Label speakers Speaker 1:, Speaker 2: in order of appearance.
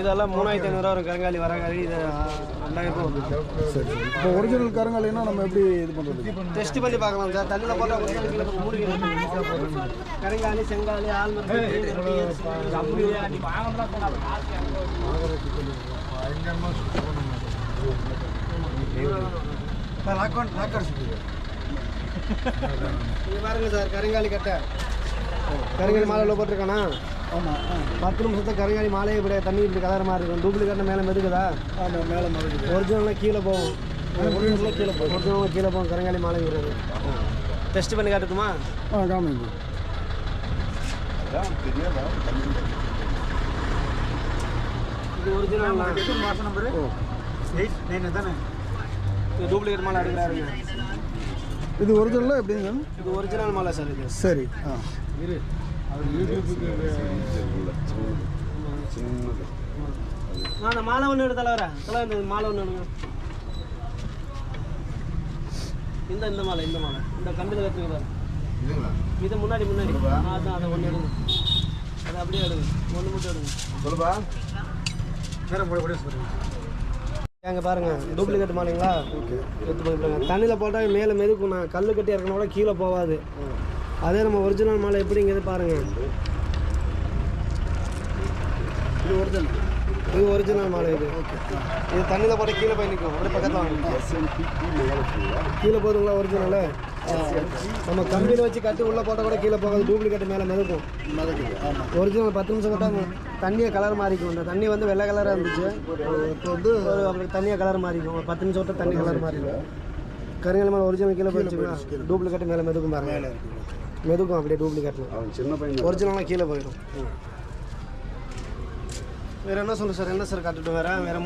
Speaker 1: இதெல்லாம் மூணாயிரத்தி ஐநூறுரூவா வரும். கருங்காலி வரங்காலி இது ரெண்டாயிரம் ரூபா வரும்.
Speaker 2: சரி சரி. இப்போ ஒரிஜினல் கருங்காலினா நம்ம எப்படி இது பண்ணுறது
Speaker 1: டெஸ்ட் பண்ணி பார்க்கலாம் சார். தண்ணியில் போட்டால் ஒரிஜினல் கிலோ மூணு கிலோ கருங்காலி செங்காலி ஆல்மர் இது பாருங்க சார் கருங்காலி கட்டை. கருங்காலி மாலையில் போட்டிருக்கானா?
Speaker 2: ஆமாம்
Speaker 1: பத்து நிமிஷத்துக்கு கருங்காலி மாலையை இப்படி தண்ணி இப்படி கலர் மாதிரி இருக்கும். டூப்ளிகேட் மேலே மெதுக்குதா?
Speaker 2: ஆமாம் மேலே மறுக்குது
Speaker 1: ஒரிஜினலாக கீழே போகும். ஒரிஜினலாக கீழே போகும். ஒரிஜினலாக கீழே போகும். கருங்காலி மாலைங்கிறது டெஸ்ட் பண்ணி காட்டட்டுமா?
Speaker 2: ஆ காமிங்க
Speaker 1: இது ஒரிஜினல்
Speaker 2: ஓ.
Speaker 1: இது டூப்ளிகேட் மாலை எடுக்கிறாருங்க
Speaker 2: இது ஒரிஜினலாக எப்படிங்க?
Speaker 1: இது ஒரிஜினல் மாலை சார் இது.
Speaker 2: சரி ஆ.
Speaker 1: இரு. நான் மாலை ஒன்று எடுத்தால தலைவர் இந்த மாலை ஒன்று இந்த இந்த மாலை இந்த மாலை இந்த கம்பில் கற்றுக்கு இது முன்னாடி முன்னாடி ஆ, அதான் அதை ஒன்று எடுங்க அதை அப்படியே எடுங்க ஒன்று மட்டும் எடுங்க
Speaker 3: சொல்லுப்பா
Speaker 1: அங்கே பாருங்க டூப்ளிகேட் மாலைங்களா எடுத்து பண்ணிவிடுங்க தண்ணியில் போட்டால் மேலே மெதுக்கும் நான் கல் கட்டி இறக்கணும் கூட கீழே போகாது அதே நம்ம ஒரிஜினல் மாலை எப்படிங்கிறது பாருங்க.
Speaker 2: இது ஒரிஜினல்
Speaker 1: இது ஒரிஜினல் மாலை இது. இது தண்ணியில் போட்டால் கீழே போய் நிற்கும் அப்படியே பக்கத்தில் வாங்க. கீழே போதுங்களா ஒரிஜினலு நம்ம கம்பியில் வச்சு கட்டி உள்ளே போட்டால் கூட கீழே போகாது. டூப்ளிகேட் மேலே மிதக்கும். ஒரிஜினல் பத்து நிமிஷம் போட்டால் தண்ணியை கலர் மாறிக்கும். இந்த தண்ணி வந்து வெள்ளை கலராக இருந்துச்சு.
Speaker 2: இப்போ வந்து
Speaker 1: ஒரு அப்படி தண்ணியை கலர் மாறிக்கும். ஒரு பத்து நிமிஷம் விட்டால் தண்ணி கலர் மாறிடும். கருங்கல் மேலே ஒரிஜினல் கீழே போயிடுச்சுங்களா டூப்ளிகேட் மேலே மிதக்கும் பாருங்க. மிதக்கும் அப்படியே டூப்ளிகேட்டில்
Speaker 3: அவன் சின்ன பையன்
Speaker 1: ஒரிஜினலாக கீழே போயிடும். வேறு என்ன சொல்லு சார் என்ன சார் காட்டுட்டு வேறு வேறு